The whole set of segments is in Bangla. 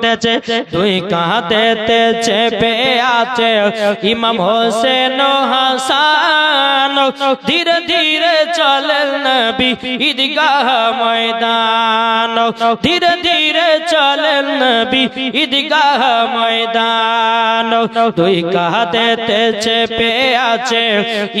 বলতেছে দুই কাঁধেতে চেপে আছে ইমাম হোসেন হাসান। ধীরে ধীরে চলেন নবী ঈদগাহ ময়দান। ধীরে চলেন নবী, ঈদগাহ ময়দান। দুই কাঁধেতে চেপে আছে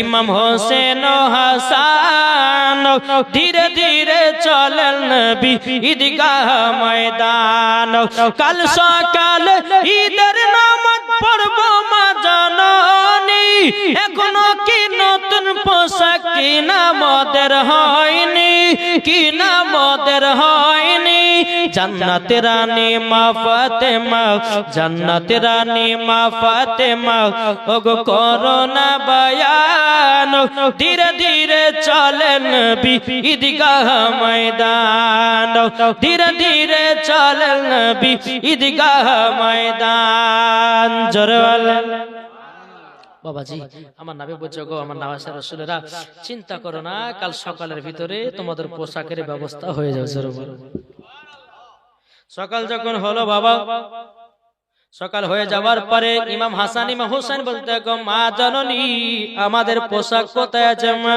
ইমাম হোসেন হাসান। ধীরে ধীরে চলেন নবী, ঈদগাহ ময়দান। কাল সকাল ঈদের নামাজ পড়ব মা জননী এখনও কি নতুন পোশাক কিনা মদের হয়নি? কিনা মদের হয়নি? জান্নাত রানী মা ফাতেমা, জান্নাত রানী মা ফাতেমা, ওগো করোনা বয়ান, ধীরে ধীরে চলেন ঈদগাহ ময়দান, ধীরে ধীরে চলেন ঈদগাহ ময়দান জোরওয়ালা বাবাজি আমার নামে বলছো গো আমার নামাজের রসুলেরা চিন্তা করো না কাল সকালের ভিতরে তোমাদের পোশাকের ব্যবস্থা হয়ে যাবে সকাল যখন হলো বাবা সকাল হয়ে যাওয়ার পরে ইমাম হাসান ইমাম হোসেন বলতে গো মা জননী আমাদের পোশাক কোথায় আছে মা?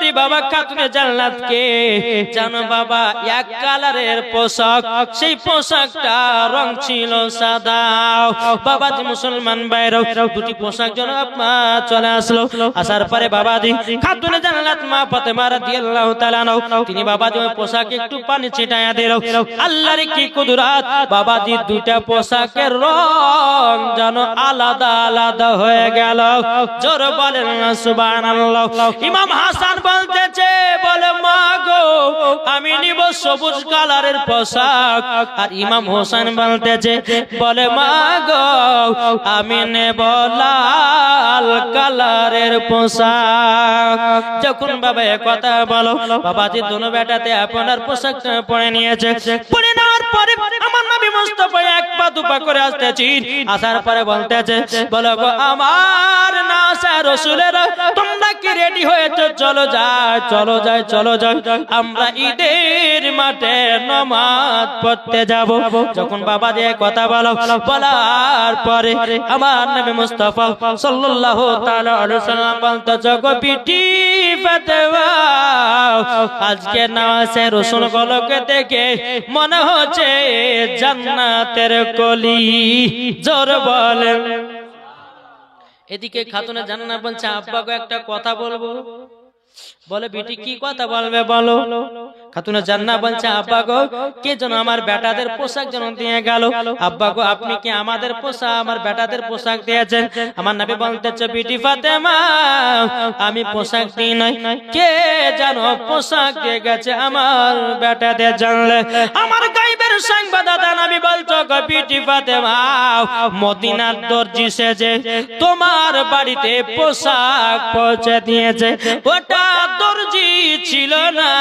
করি বাবা, খাতুনে জান্নাত কে জানো বাবা, এক কালারের পোশাক, সেই পোশাকটা রং ছিল সাদা। বাবা মুসলমান বাইরেও দুটি পোশাক জন আপনার চলে আসলো। আসার পরে বাবাজি খাতুনে জান্নাত মা ফাতেমা রাদিয়াল্লাহু তাআলা নাও তিনি বাবাজি ওই পোশাকে একটু পানি ছিটায়া দিল। আল্লাহর কি কুদরত বাবাজি দুইটা পোশাকের রং যেন আলাদা আলাদা হয়ে গেল। জোর বলেন সুবহানাল্লাহ। ইমাম হাসান বলতেছে বলে, মা গো, আমি নিব সবুজ কালারের পোশাক। আর ইমাম হোসেন বলতেছে, বলে, মা গো, আমি নেব লাল কালারের পোশাক। যখন বাবা কথা বলো, বাবাজি দোনো বেটাতে আপনার পোশাকটা পরে নিয়েছে। পরে নেওয়ার পরে আমার নবী মুস্তফা এক পা দুপা করে আসতেছি। আসার পরে বলতেছে, বলো গো, আমার নাসা রসুলের তোমরা কি রেডি হয়েছে চলো যাই চলো যাই চলো যাই। আমরা ঈদের মাঠে নমাজ পড়তে যাব। যখন বাবা দিয়ে কথা বলো, বলার পরে আমার নবী মুস্তাফা সাল্লাল্লাহু তাআলা আলাইহি সাল্লাম বলতে, জগো পিটি ফাতেমা আজকে নামাজে রসুল গলকে দেখে মনে হচ্ছে জান্নাতের কলি। জোর বলেন। এদিকে খাতুনে জান্নাত বলছে আব্বাকে একটা কথা বলব। বলে বেটি কি কথা বলবে বলো। খাতুনে জান্না বলছে আব্বা গো কে যেন আমার বেটাদের পোশাক যেন দিয়ে গেল। আব্বা গো আপনি কি আমাদের পোশাক আমার বেটাদের পোশাক দিয়েছেন? আমার নবী বলতেছে বিটি ফাতেমা আমি পোশাক দিই নাই। কে যেন পোশাক দিয়ে গেছে আমার বেটাদের জানলে আমার গাইবের তোমার বাড়িতে পোশাক পৌঁছে দিয়েছে। ওটা দর্জি ছিল না,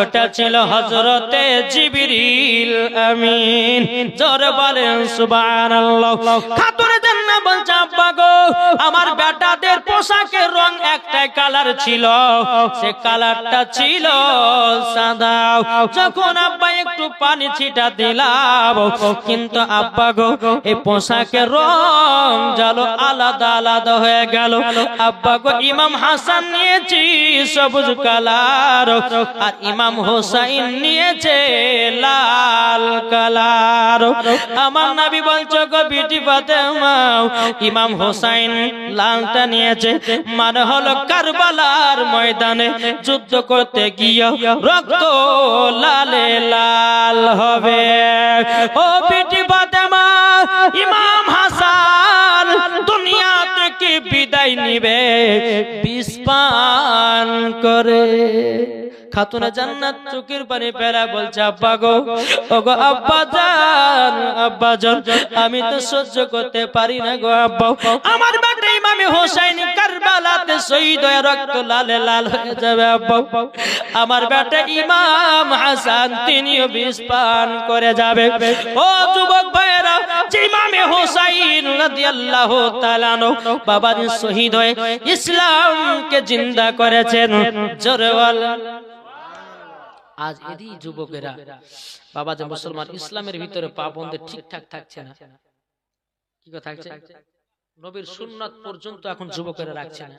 ওটা ছিল হজরতে জিবিরিল আমিন। জোর বলেন সুবহানাল্লাহ। খাতুনে জান্নাত বলছে আব্বা গো আমার বেটাদের পোশাকের রং একটাই কালার ছিল। সে কালারটা ছিল সাদা। যখন আব্বা একটু পানি ছিটা দিলাম, কিন্তু আব্বা গো এই পোশাকের রং জালো আলাদা আলাদা হয়ে গেল। আব্বা গো, ইমাম হাসান নিয়েছি সবুজ কালার, আর ইমাম হোসাইন নিয়েছে লাল কালার। আমার নাবি বলছো, গো, বিটি ফাতেমা ইমাম হোসাইন লালটা নিয়েছে। মানে হলো কারবালার ময়দানে যুদ্ধ করতে গিয়ে রক্ত লালে লাল হবে। ও বিটি ফাতেমা, ইমাম হাসান দুনিয়া থেকে বিদায় নিবে। বিস্পান করে। খাতুনে জান্নাত চোখের পানি পেরা বলছে আব্বা গো ওগো আব্বা জান আব্বা জান আমি তো সহ্য করতে পারি না গো আব্বা আমার বেটা ইমামে হোসেন কারবালাতে শহীদ হয়ে রক্ত লালে লাল হয়ে যাবে আব্বা আমার বেটা ইমাম হাসান তিনিও বিষ পান করে যাবে ও যুবক ভাইয়েরা যে ইমামে হোসাইন রাদিয়াল্লাহু তাআলা আনহু বাবাজি শহীদ হয়ে ইসলামকে জিন্দা করেছেন জোরওয়াল আজ এদি যুবকেরা। বাবা যে মুসলমান, ইসলামের ভিতরে পা বন্ধে ঠিকঠাক থাকছে না। কি কথা থাকছে? নবীর সুন্নাত পর্যন্ত এখন যুবকেরা রাখছে না।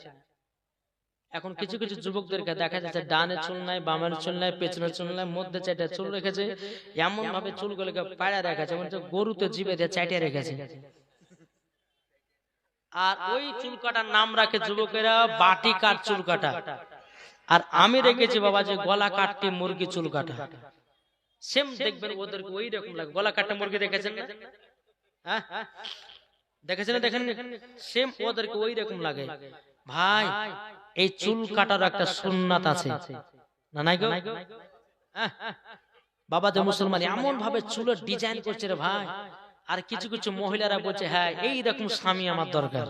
এখন কিছু কিছু যুবকদেরকে দেখা যাচ্ছে ডানে চুল নাই, বামের চুল নাই, পেছনের চুল নাই, মধ্যে চারটা চুল রেখেছে। এমন ভাবে চুলগুলোকে পাড়া রেখেছে গরুতে জিবে দিয়ে চাইটে রেখেছে। আর ওই চুল কাটার নাম রাখে যুবকেরা বাটি কাট চুল কাটা। আর আমি রেখেছি বাবা যে গলা কাটটি মুরগি চুল কাটা। সেম দেখবেন ওদেরকে ওই রকম লাগে। গলা কাটটা মুরগি দেখেছেন? না হ্যাঁ? দেখেছেন দেখেন সেম ওদেরকে ওই রকম লাগে। ভাই এই চুল কাটার একটা সুন্নাত আছে। না নাই গো? হ্যাঁ? বাবা যে মুসলমান এমন ভাবে চুলের ডিজাইন করছে রে ভাই। আর কিছু কিছু মহিলারা বলছে হ্যাঁ এই রকম স্বামী আমার দরকার।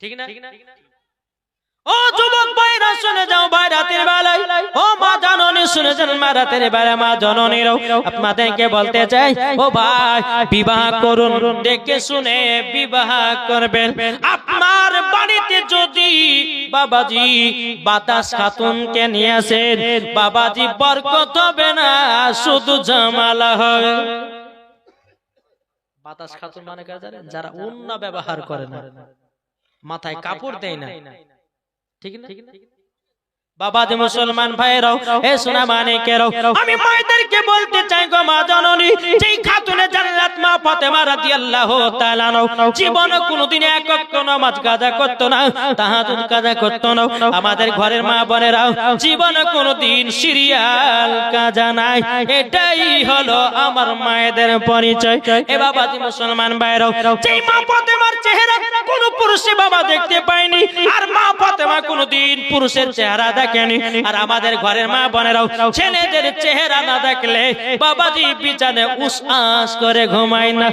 ঠিক না? ও যুবক ভাইরা, শুনে যাও ভাই, রাতের বেলায়। ও মা জননী, শুনে যান মা, রাতের বেলা মা জননীর আপনাদেরকে বলতে চাই। ও ভাই, বিবাহ করুন, দেখে শুনে বিবাহ করবেন। আপনার বাড়িতে যদি বাবাজি বাতাস খাতুনকে নিয়ে আসেন, বাবাজি বরকত হবে না, শুধু জামালা হবে। বাতাস খাতুন মানে যারা অন্য ব্যবহার করে না, মাথায় কাপড় দেয় না। ঠিক না? বাবা যে মুসলমান ভাইরাও এ সোনা মানে কেরাও আমি মায়েদেরকে বলতে চাই গো মা জননী যেই খাতুনে জান্নাত মা ফাতেমা রাদিয়াল্লাহু তাআলা আনহা জীবনে কোনোদিন এক ওয়াক্ত নামাজ কাজা করতো না তাহাজ্জুদ কাজা করতো না। আমাদের ঘরের মা বোনেরা জীবনে কোনোদিন সিরিয়াল কাজা নাই। এটাই হলো আমার মায়েদের পরিচয়। এ বাবা যে মুসলমান ভাইরাও যেই মা ফাতেমার চেহারা কোন পুরুষে বাবা দেখতে পাইনি আর মা ফাতেমা কোনোদিন পুরুষের চেহারা দেখেনি। আর আমাদের ঘরের মা বোনেরাও ছেলেদের চেহারা না দেখলে বাবাজি বিছানে উস আস করে ঘুমায় না।